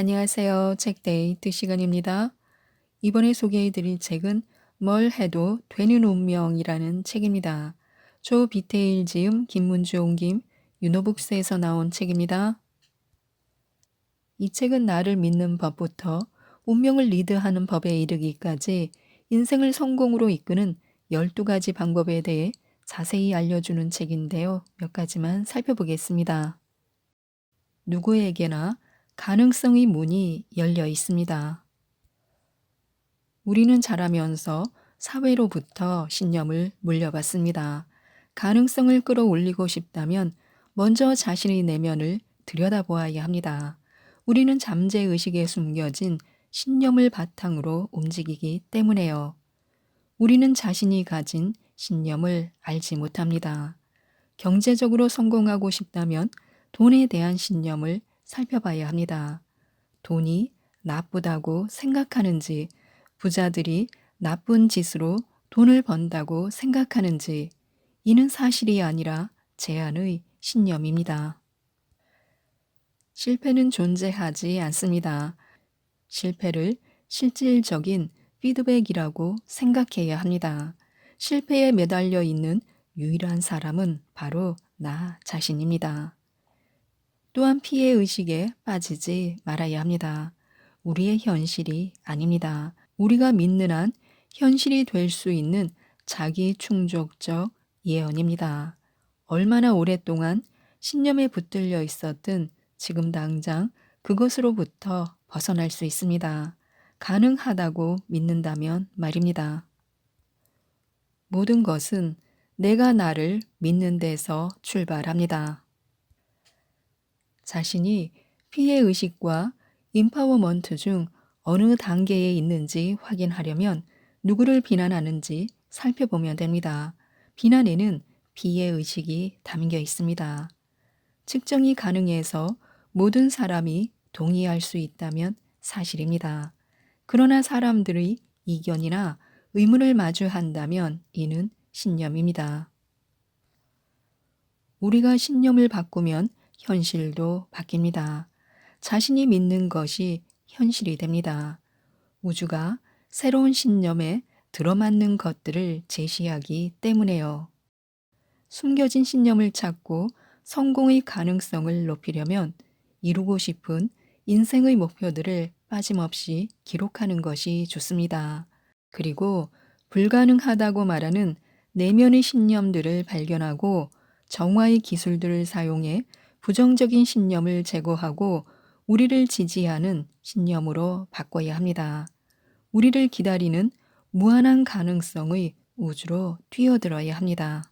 안녕하세요. 책데이트 시간입니다. 이번에 소개해드릴 책은 뭘 해도 되는 운명이라는 책입니다. 조 비테일 지음 김문주 옮김 유노북스에서 나온 책입니다. 이 책은 나를 믿는 법부터 운명을 리드하는 법에 이르기까지 인생을 성공으로 이끄는 12가지 방법에 대해 자세히 알려주는 책인데요. 몇 가지만 살펴보겠습니다. 누구에게나 가능성의 문이 열려 있습니다. 우리는 자라면서 사회로부터 신념을 물려받습니다. 가능성을 끌어올리고 싶다면 먼저 자신의 내면을 들여다보아야 합니다. 우리는 잠재의식에 숨겨진 신념을 바탕으로 움직이기 때문에요. 우리는 자신이 가진 신념을 알지 못합니다. 경제적으로 성공하고 싶다면 돈에 대한 신념을 살펴봐야 합니다. 돈이 나쁘다고 생각하는지, 부자들이 나쁜 짓으로 돈을 번다고 생각하는지, 이는 사실이 아니라 제안의 신념입니다. 실패는 존재하지 않습니다. 실패를 실질적인 피드백이라고 생각해야 합니다. 실패에 매달려 있는 유일한 사람은 바로 나 자신입니다. 또한 피해 의식에 빠지지 말아야 합니다. 우리의 현실이 아닙니다. 우리가 믿는 한 현실이 될 수 있는 자기 충족적 예언입니다. 얼마나 오랫동안 신념에 붙들려 있었든 지금 당장 그것으로부터 벗어날 수 있습니다. 가능하다고 믿는다면 말입니다. 모든 것은 내가 나를 믿는 데서 출발합니다. 자신이 피해 의식과 임파워먼트 중 어느 단계에 있는지 확인하려면 누구를 비난하는지 살펴보면 됩니다. 비난에는 피해 의식이 담겨 있습니다. 측정이 가능해서 모든 사람이 동의할 수 있다면 사실입니다. 그러나 사람들의 이견이나 의문을 마주한다면 이는 신념입니다. 우리가 신념을 바꾸면 현실도 바뀝니다. 자신이 믿는 것이 현실이 됩니다. 우주가 새로운 신념에 들어맞는 것들을 제시하기 때문에요. 숨겨진 신념을 찾고 성공의 가능성을 높이려면 이루고 싶은 인생의 목표들을 빠짐없이 기록하는 것이 좋습니다. 그리고 불가능하다고 말하는 내면의 신념들을 발견하고 정화의 기술들을 사용해 부정적인 신념을 제거하고 우리를 지지하는 신념으로 바꿔야 합니다. 우리를 기다리는 무한한 가능성의 우주로 뛰어들어야 합니다.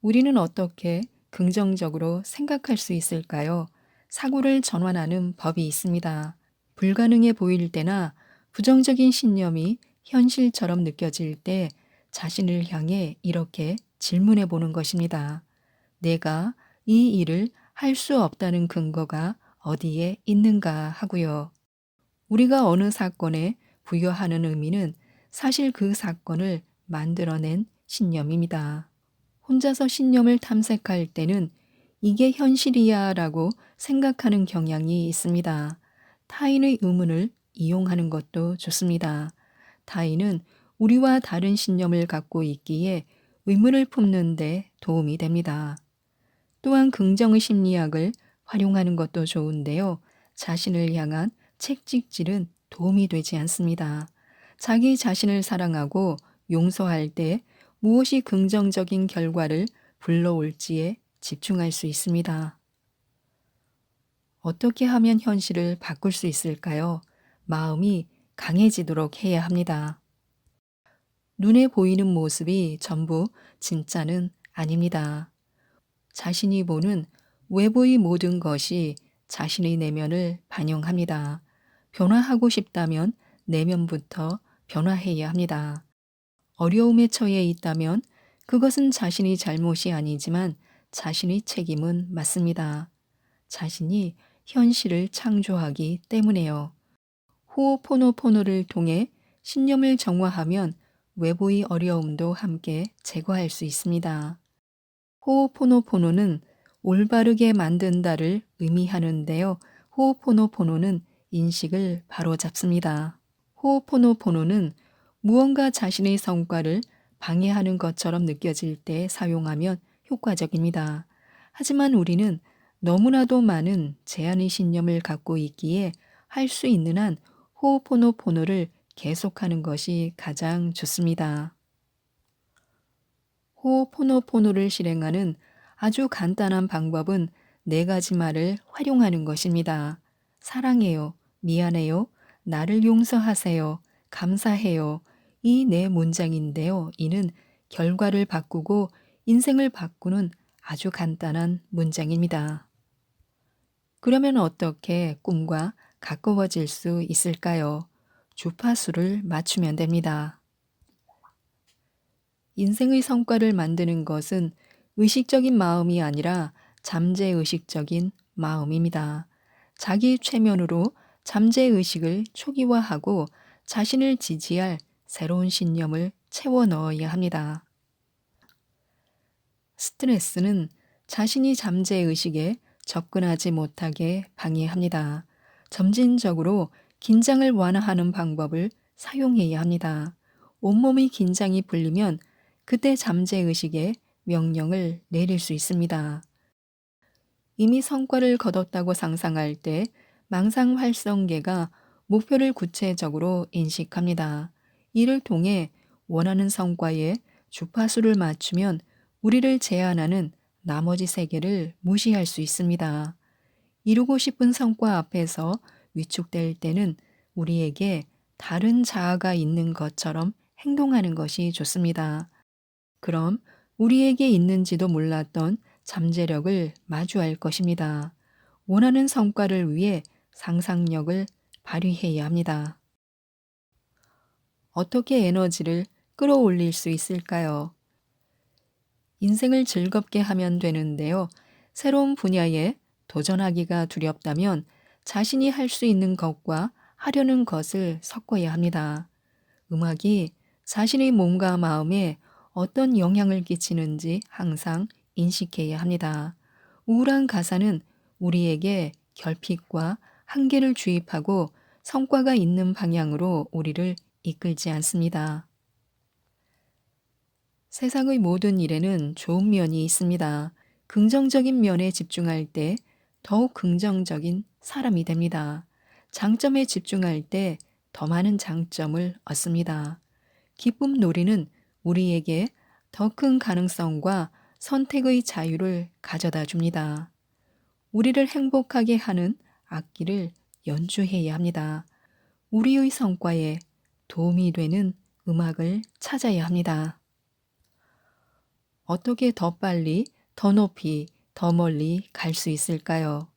우리는 어떻게 긍정적으로 생각할 수 있을까요? 사고를 전환하는 법이 있습니다. 불가능해 보일 때나 부정적인 신념이 현실처럼 느껴질 때 자신을 향해 이렇게 질문해 보는 것입니다. 내가 이 일을 할 수 없다는 근거가 어디에 있는가 하고요. 우리가 어느 사건에 부여하는 의미는 사실 그 사건을 만들어낸 신념입니다. 혼자서 신념을 탐색할 때는 이게 현실이야 라고 생각하는 경향이 있습니다. 타인의 의문을 이용하는 것도 좋습니다. 타인은 우리와 다른 신념을 갖고 있기에 의문을 품는 데 도움이 됩니다. 또한 긍정의 심리학을 활용하는 것도 좋은데요. 자신을 향한 책찍질은 도움이 되지 않습니다. 자기 자신을 사랑하고 용서할 때 무엇이 긍정적인 결과를 불러올지에 집중할 수 있습니다. 어떻게 하면 현실을 바꿀 수 있을까요? 마음이 강해지도록 해야 합니다. 눈에 보이는 모습이 전부 진짜는 아닙니다. 자신이 보는 외부의 모든 것이 자신의 내면을 반영합니다. 변화하고 싶다면 내면부터 변화해야 합니다. 어려움에 처해 있다면 그것은 자신의 잘못이 아니지만 자신의 책임은 맞습니다. 자신이 현실을 창조하기 때문에요. 호호포노포노를 통해 신념을 정화하면 외부의 어려움도 함께 제거할 수 있습니다. 호호포노포노는 올바르게 만든다를 의미하는데요. 호호포노포노는 인식을 바로잡습니다. 호호포노포노는 무언가 자신의 성과를 방해하는 것처럼 느껴질 때 사용하면 효과적입니다. 하지만 우리는 너무나도 많은 제한의 신념을 갖고 있기에 할 수 있는 한 호호포노포노를 계속하는 것이 가장 좋습니다. 호호포노포노를 실행하는 아주 간단한 방법은 네 가지 말을 활용하는 것입니다. 사랑해요, 미안해요, 나를 용서하세요, 감사해요. 이 네 문장인데요. 이는 결과를 바꾸고 인생을 바꾸는 아주 간단한 문장입니다. 그러면 어떻게 꿈과 가까워질 수 있을까요? 주파수를 맞추면 됩니다. 인생의 성과를 만드는 것은 의식적인 마음이 아니라 잠재의식적인 마음입니다. 자기 최면으로 잠재의식을 초기화하고 자신을 지지할 새로운 신념을 채워 넣어야 합니다. 스트레스는 자신이 잠재의식에 접근하지 못하게 방해합니다. 점진적으로 긴장을 완화하는 방법을 사용해야 합니다. 온몸의 긴장이 풀리면 그때 잠재의식에 명령을 내릴 수 있습니다. 이미 성과를 거뒀다고 상상할 때 망상 활성계가 목표를 구체적으로 인식합니다. 이를 통해 원하는 성과에 주파수를 맞추면 우리를 제한하는 나머지 세계를 무시할 수 있습니다. 이루고 싶은 성과 앞에서 위축될 때는 우리에게 다른 자아가 있는 것처럼 행동하는 것이 좋습니다. 그럼 우리에게 있는지도 몰랐던 잠재력을 마주할 것입니다. 원하는 성과를 위해 상상력을 발휘해야 합니다. 어떻게 에너지를 끌어올릴 수 있을까요? 인생을 즐겁게 하면 되는데요. 새로운 분야에 도전하기가 두렵다면 자신이 할 수 있는 것과 하려는 것을 섞어야 합니다. 음악이 자신의 몸과 마음에 어떤 영향을 끼치는지 항상 인식해야 합니다. 우울한 가사는 우리에게 결핍과 한계를 주입하고 성과가 있는 방향으로 우리를 이끌지 않습니다. 세상의 모든 일에는 좋은 면이 있습니다. 긍정적인 면에 집중할 때 더욱 긍정적인 사람이 됩니다. 장점에 집중할 때 더 많은 장점을 얻습니다. 기쁨 놀이는 우리에게 더 큰 가능성과 선택의 자유를 가져다 줍니다. 우리를 행복하게 하는 악기를 연주해야 합니다. 우리의 성과에 도움이 되는 음악을 찾아야 합니다. 어떻게 더 빨리, 더 높이, 더 멀리 갈 수 있을까요?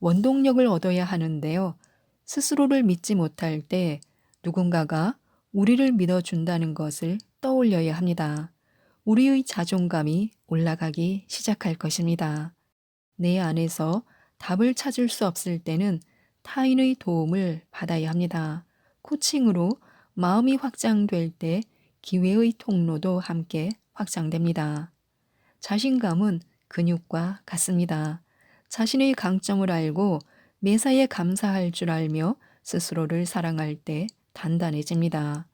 원동력을 얻어야 하는데요. 스스로를 믿지 못할 때 누군가가 우리를 믿어준다는 것을 떠올려야 합니다. 우리의 자존감이 올라가기 시작할 것입니다. 내 안에서 답을 찾을 수 없을 때는 타인의 도움을 받아야 합니다. 코칭으로 마음이 확장될 때 기회의 통로도 함께 확장됩니다. 자신감은 근육과 같습니다. 자신의 강점을 알고 매사에 감사할 줄 알며 스스로를 사랑할 때 단단해집니다.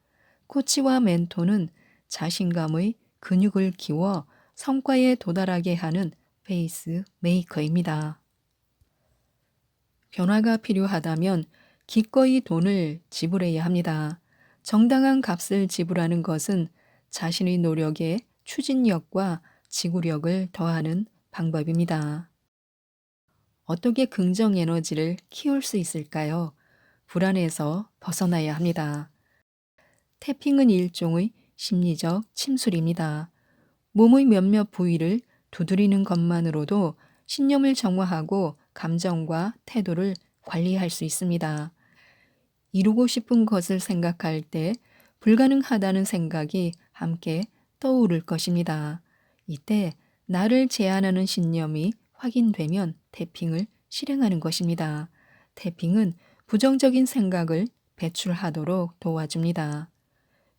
코치와 멘토는 자신감의 근육을 키워 성과에 도달하게 하는 페이스 메이커입니다. 변화가 필요하다면 기꺼이 돈을 지불해야 합니다. 정당한 값을 지불하는 것은 자신의 노력에 추진력과 지구력을 더하는 방법입니다. 어떻게 긍정 에너지를 키울 수 있을까요? 불안에서 벗어나야 합니다. 태핑은 일종의 심리적 침술입니다. 몸의 몇몇 부위를 두드리는 것만으로도 신념을 정화하고 감정과 태도를 관리할 수 있습니다. 이루고 싶은 것을 생각할 때 불가능하다는 생각이 함께 떠오를 것입니다. 이때 나를 제한하는 신념이 확인되면 태핑을 실행하는 것입니다. 태핑은 부정적인 생각을 배출하도록 도와줍니다.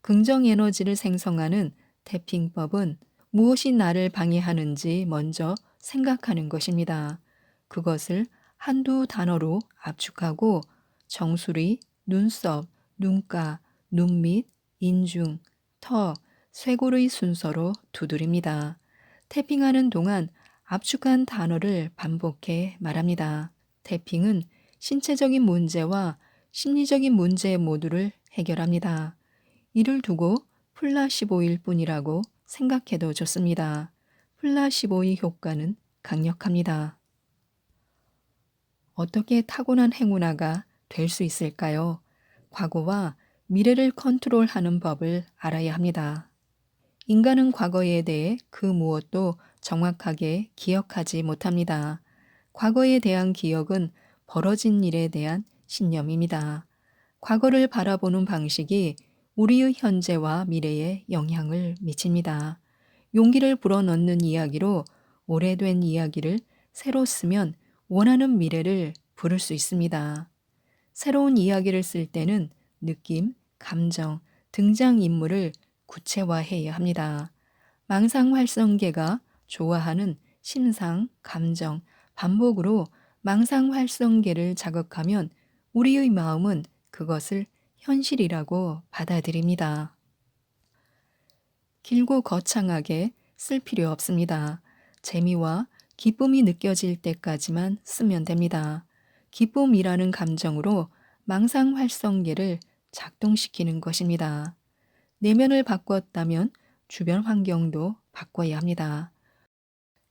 긍정 에너지를 생성하는 태핑법은 무엇이 나를 방해하는지 먼저 생각하는 것입니다. 그것을 한두 단어로 압축하고 정수리, 눈썹, 눈가, 눈 밑, 인중, 터, 쇄골의 순서로 두드립니다. 태핑하는 동안 압축한 단어를 반복해 말합니다. 태핑은 신체적인 문제와 심리적인 문제 모두를 해결합니다. 이를 두고 플라시보일 뿐이라고 생각해도 좋습니다. 플라시보의 효과는 강력합니다. 어떻게 타고난 행운아가 될 수 있을까요? 과거와 미래를 컨트롤하는 법을 알아야 합니다. 인간은 과거에 대해 그 무엇도 정확하게 기억하지 못합니다. 과거에 대한 기억은 벌어진 일에 대한 신념입니다. 과거를 바라보는 방식이 우리의 현재와 미래에 영향을 미칩니다. 용기를 불어넣는 이야기로 오래된 이야기를 새로 쓰면 원하는 미래를 부를 수 있습니다. 새로운 이야기를 쓸 때는 느낌, 감정, 등장인물을 구체화해야 합니다. 망상활성계가 좋아하는 심상, 감정, 반복으로 망상활성계를 자극하면 우리의 마음은 그것을 현실이라고 받아들입니다. 길고 거창하게 쓸 필요 없습니다. 재미와 기쁨이 느껴질 때까지만 쓰면 됩니다. 기쁨이라는 감정으로 망상 활성계를 작동시키는 것입니다. 내면을 바꿨다면 주변 환경도 바꿔야 합니다.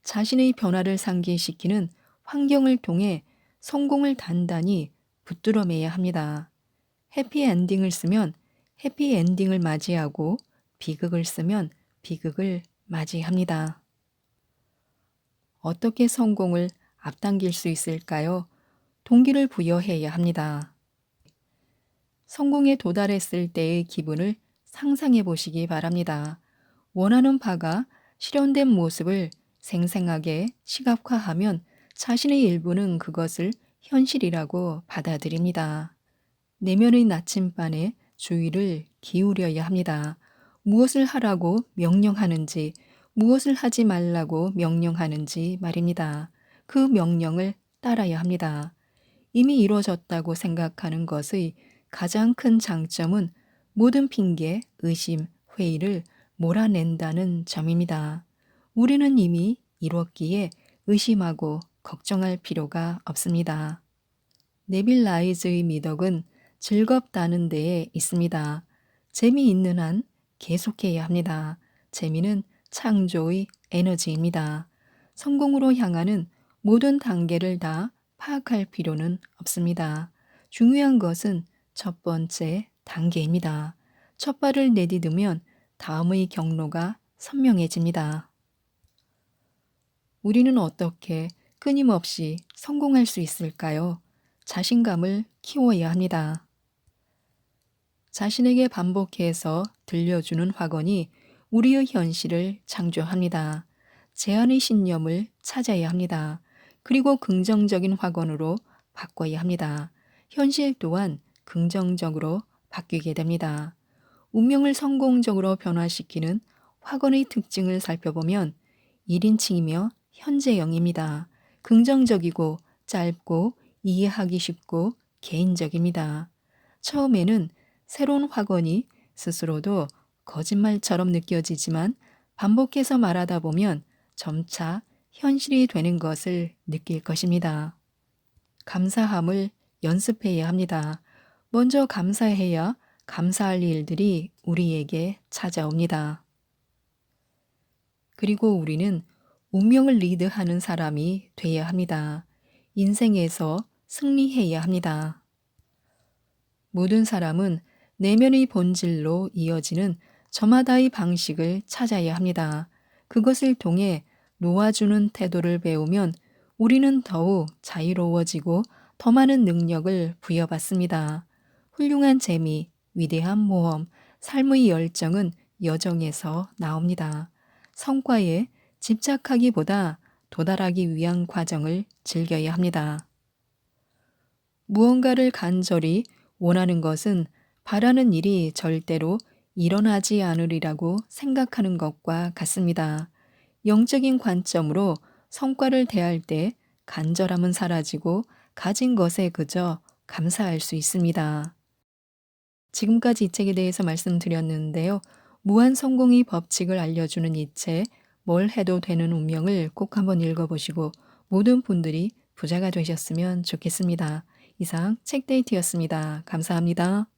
자신의 변화를 상기시키는 환경을 통해 성공을 단단히 붙들어매야 합니다. 해피엔딩을 쓰면 해피엔딩을 맞이하고 비극을 쓰면 비극을 맞이합니다. 어떻게 성공을 앞당길 수 있을까요? 동기를 부여해야 합니다. 성공에 도달했을 때의 기분을 상상해 보시기 바랍니다. 원하는 바가 실현된 모습을 생생하게 시각화하면 자신의 일부는 그것을 현실이라고 받아들입니다. 내면의 나침반에 주의를 기울여야 합니다. 무엇을 하라고 명령하는지, 무엇을 하지 말라고 명령하는지 말입니다. 그 명령을 따라야 합니다. 이미 이루어졌다고 생각하는 것의 가장 큰 장점은 모든 핑계, 의심, 회의를 몰아낸다는 점입니다. 우리는 이미 이뤘기에 의심하고 걱정할 필요가 없습니다. 네빌 라이즈의 미덕은 즐겁다는 데에 있습니다. 재미있는 한 계속해야 합니다. 재미는 창조의 에너지입니다. 성공으로 향하는 모든 단계를 다 파악할 필요는 없습니다. 중요한 것은 첫 번째 단계입니다. 첫 발을 내디디면 다음의 경로가 선명해집니다. 우리는 어떻게 끊임없이 성공할 수 있을까요? 자신감을 키워야 합니다. 자신에게 반복해서 들려주는 확언이 우리의 현실을 창조합니다. 제한의 신념을 찾아야 합니다. 그리고 긍정적인 확언으로 바꿔야 합니다. 현실 또한 긍정적으로 바뀌게 됩니다. 운명을 성공적으로 변화시키는 확언의 특징을 살펴보면 1인칭이며 현재형입니다. 긍정적이고 짧고 이해하기 쉽고 개인적입니다. 처음에는 새로운 확언이 스스로도 거짓말처럼 느껴지지만 반복해서 말하다 보면 점차 현실이 되는 것을 느낄 것입니다. 감사함을 연습해야 합니다. 먼저 감사해야 감사할 일들이 우리에게 찾아옵니다. 그리고 우리는 운명을 리드하는 사람이 되어야 합니다. 인생에서 승리해야 합니다. 모든 사람은 내면의 본질로 이어지는 저마다의 방식을 찾아야 합니다. 그것을 통해 놓아주는 태도를 배우면 우리는 더욱 자유로워지고 더 많은 능력을 부여받습니다. 훌륭한 재미, 위대한 모험, 삶의 열정은 여정에서 나옵니다. 성과에 집착하기보다 도달하기 위한 과정을 즐겨야 합니다. 무언가를 간절히 원하는 것은 바라는 일이 절대로 일어나지 않으리라고 생각하는 것과 같습니다. 영적인 관점으로 성과를 대할 때 간절함은 사라지고 가진 것에 그저 감사할 수 있습니다. 지금까지 이 책에 대해서 말씀드렸는데요. 무한 성공의 법칙을 알려주는 이 책, 뭘 해도 되는 운명을 꼭 한번 읽어보시고 모든 분들이 부자가 되셨으면 좋겠습니다. 이상 책데이트였습니다. 감사합니다.